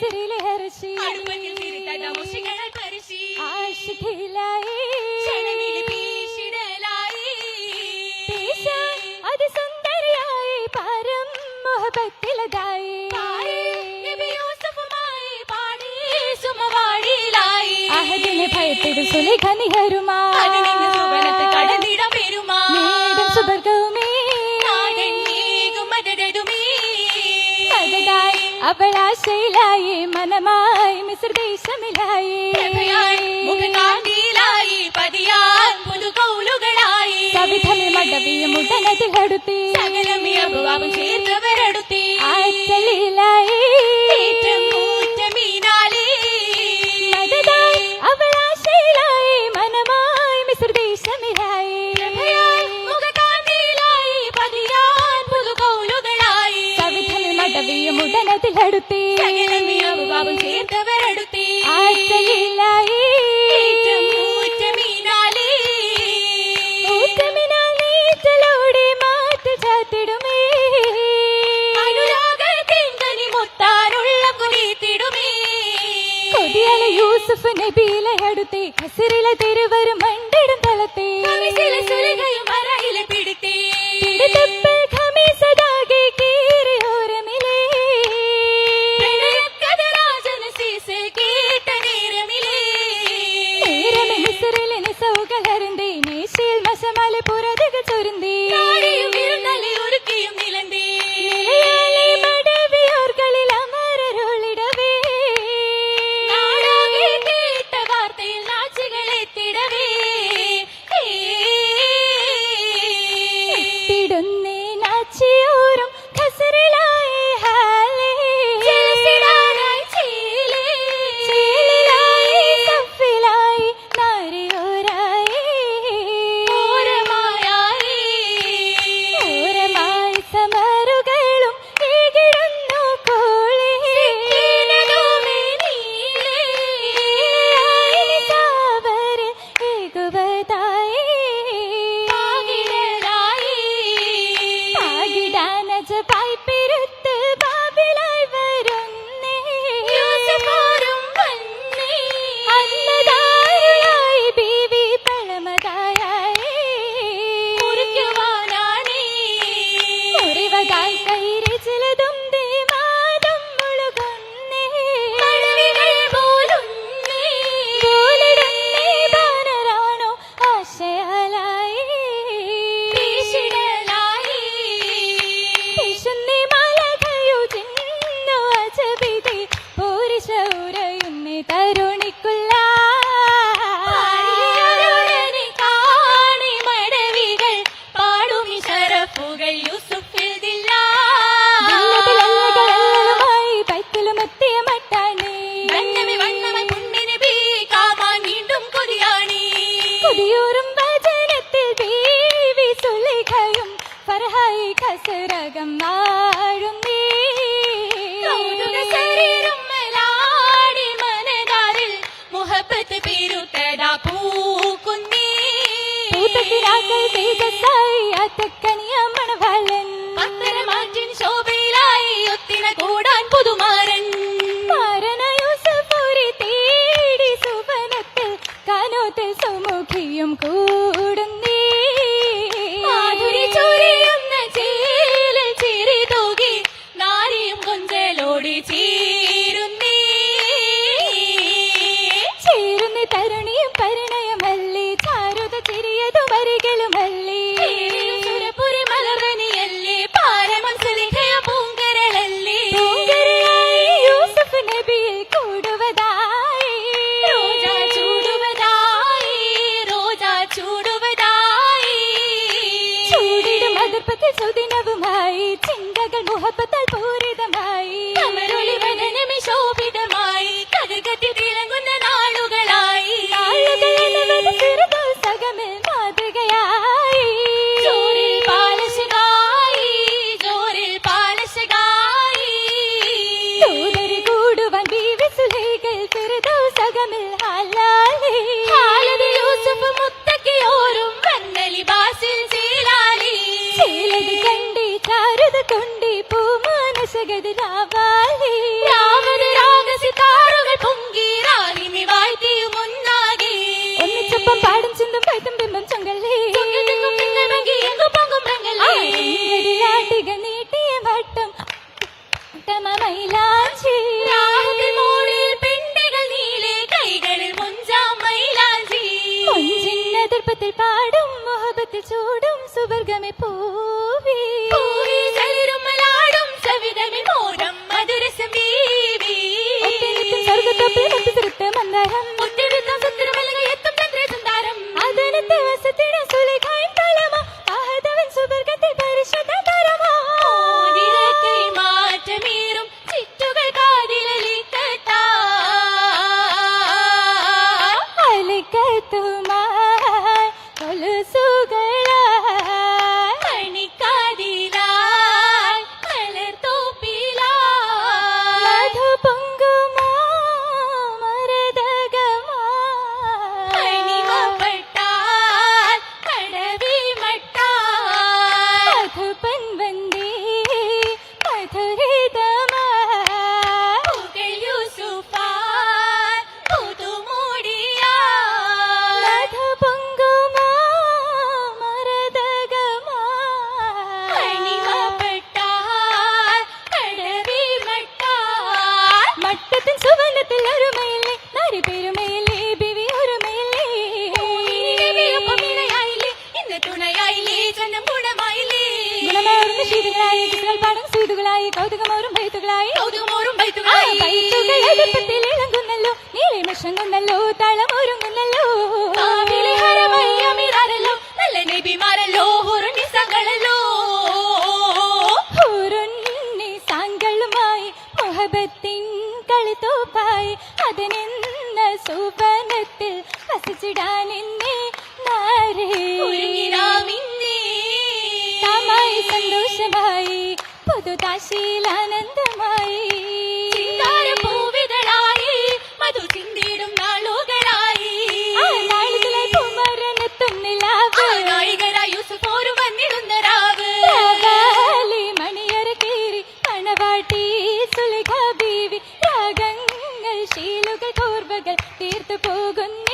സിറിലെ Hershey. ആശിഖിലായി. അത് സുന്ദരിയായി പരം മുഹബത്തിലതായി. ഭയത്തിൽ സുലിഖനിഹരുമായി അവൾ ആശയിലായി മനമായി മിശ്രദേശമിലായി. കവിധമി മടവിയും ഉടനതിലടുത്തി ചേർത്തവരടുത്തി ആശയിലായി அபுபாவும் சேர்ந்தவர் அடுத்தே യൂസഫ് നബിയിലെ അടുത്തേ ഹസിറിലെ തെരുവരും മണ്ടിടും തലത്തേ സുലകയും ಹೆಸರಲ್ಲಿ ನೆಸವು ಕಲರಂದೆ ನೀ ಶೀಲ್ ಮಸಮಾಲೆ ಪುರ ഹൈ കസരകം നാഴും നീ. ശരീരം മേലാടി മനകാരിൽ മുഹബത്ത് പേരുട്ടടാ പൂക്കുന്നി പൂത്തക്കിരാക്കൾ തേജസ്സായി അത്തക്കനിയ മണവാളൻ അത്തരമാറ്റിൻ ശോഭയിലായി ഒത്തിന കൂടാൻ പുതുമാരൻ. അതിർപ്പത്തിൽ സുദിനവുമായി ചിന്തകൾ മുഹബത്താൽ പൂരിതമായി. ఆడుకుండి పూ మానస గది రావాలి రావణ రాగసి తారుగల్ పొంగి రాలిని వాయితి మున్నాగి ఒన్ను చెప్పం పాడం చిందం పైతం బింబం చొంగల్లి చొంగటింగం పింగరంగి ఎంగు పొంగం రంగల్లి ఆటిగ నీటి வட்டம் தம மயிலாஞ்சி ராகத்தில் மோடியில் பெண்டைகள் நீலே கைகளில் மொஞ்சா மயிலாஞ்சி கொஞ்சின் எதிர்ப்பத்தில் பாடும் முகபத்தில் சூடும் சுவர்கமே போ കളിത്തോപ്പായി നിന്ന സുപനത്തിൽ വസിച്ചിടാൻ എന്നെ സന്തോഷമായി പുതുതാശീലാനന്ദമായി ഓർവകൾ തീർത്തു പോകുന്നു.